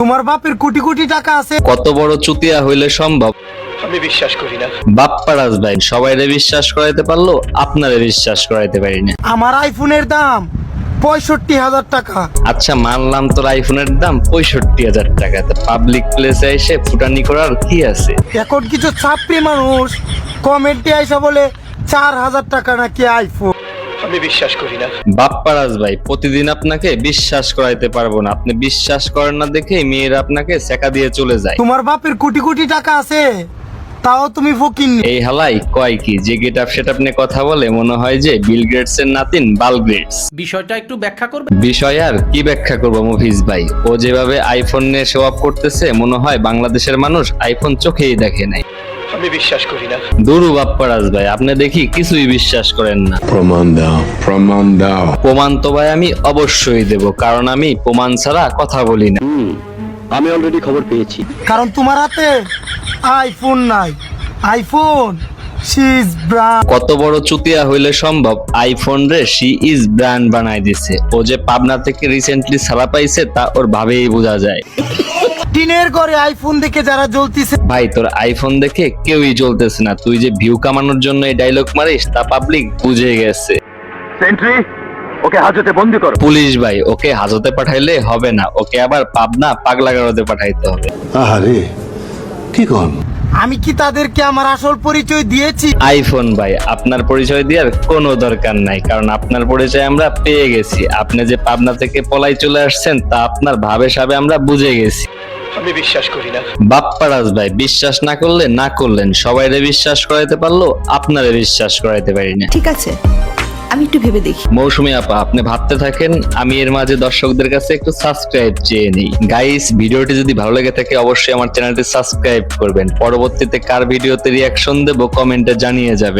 তোমার বাপের কোটি কোটি টাকা আছে। কত বড় চুতিয়া হইলে সম্ভব? আমি বিশ্বাস করি না। বাপ্পারাজ ভাই সবাইরে বিশ্বাস করাইতে পারল আপনারে বিশ্বাস করাইতে পারি না। আমার আইফোনের দাম পঁয়ষট্টি হাজার টাকা। আচ্ছা মানলাম তোর আইফোনের দাম পঁয়ষট্টি হাজার টাকা তো পাবলিক প্লেসে এসে ফুটানি করার কি আছে? এখন কিছু ছাত্রী মানুষ কমেন্টে আইসা বলে চার হাজার টাকা নাকি আইফোন? আমি বিশ্বাস করি না। বাপ্পারাজ ভাই প্রতিদিন আপনাকে বিশ্বাস করাইতে পারব না। আপনি বিশ্বাস করেন না দেখে মেয়েরা আপনাকে সেকা দিয়ে চলে যায়। তোমার বাপের কোটি কোটি টাকা আছে তাও তুমি ফকিন এই হালাই কয় কি? যে গেট আপ সেট নিয়ে কথা বলে মনে হয় যে বিল গ্রেটস এর নাতিন বাল গ্রেটস বিষয়টা একটু ব্যাখ্যা করবে? বিষয় আর কি ব্যাখ্যা করব মুফিজ ভাই? ও যেভাবে আইফোন নিয়ে শো অফ করতেছে মনে হয় বাংলাদেশের মানুষ আইফোন চোখেই দেখে নাই। আমি বিশ্বাস করি না। দুরু বাপ্পারাজ ভাই আপনি দেখি কিছুই বিশ্বাস করেন না। প্রমাণ দাও প্রমাণ দাও। প্রমাণ তো ভাই আমি অবশ্যই দেব কারণ আমি প্রমাণ ছাড়া কথা বলি না। আমি অলরেডি খবর পেয়েছি। কারণ তোমার হাতে আইফোন নাই। আইফোন কত বড় চুতিয়া হইলে সম্ভব? আইফোন রে সি ইজ ব্র্যান্ড বানাই দিছে। ও যে পাবনা থেকে রিসেন্টলি ছাড়া পাইছে তা ওর ভাবেই বোঝা যায়। টিনের ঘরে আইফোন দেখে যারা জ্বলতিছে। ভাই তোর আইফোন দেখে কেউই চলতেছে না। তুই যে ভিউ কামানোর জন্য এই ডায়লগ মারিস তা পাবলিক বুঝে গেছে। সেন্ট্রি ওকে হাজতে বন্দি করো। পুলিশ ভাই ওকে হাজতে পাঠাইলে হবে না। ওকে আবার পাবনা পাগলাগারোতে পাঠাইতে হবে। আহারে কি কন? আমি কি তাদেরকে আমার আসল পরিচয় দিয়েছি? আইফোন ভাই আপনার পরিচয় দেওয়ার কোনো দরকার নাই। কারণ আপনার পরিচয় আমরা পেয়ে গেছি। আপনি যে পাবনা থেকে পলাই চলে আসছেন তা আপনার ভাবে সাবে আমরা বুঝে গেছি। আমি বিশ্বাস করি না। বাপ্পারাজ ভাই বিশ্বাস না করলে না করলেন। সবাইরে বিশ্বাস করাইতে পারল আপনারে বিশ্বাস করাইতে পারি না ঠিক আছে আমি একটু ভেবে দেখি। মৌসুমী আপা আপনি ভাবতে থাকেন আমি এর মাঝে দর্শকদের কাছে একটু সাবস্ক্রাইব চেয়ে নিই। গাইস ভিডিওটি যদি ভালো লেগে থাকে অবশ্যই আমার চ্যানেলটি সাবস্ক্রাইব করবেন। পরবর্তীতে কার ভিডিওতে রিয়াকশন দেবো কমেন্টে জানিয়ে যাবে।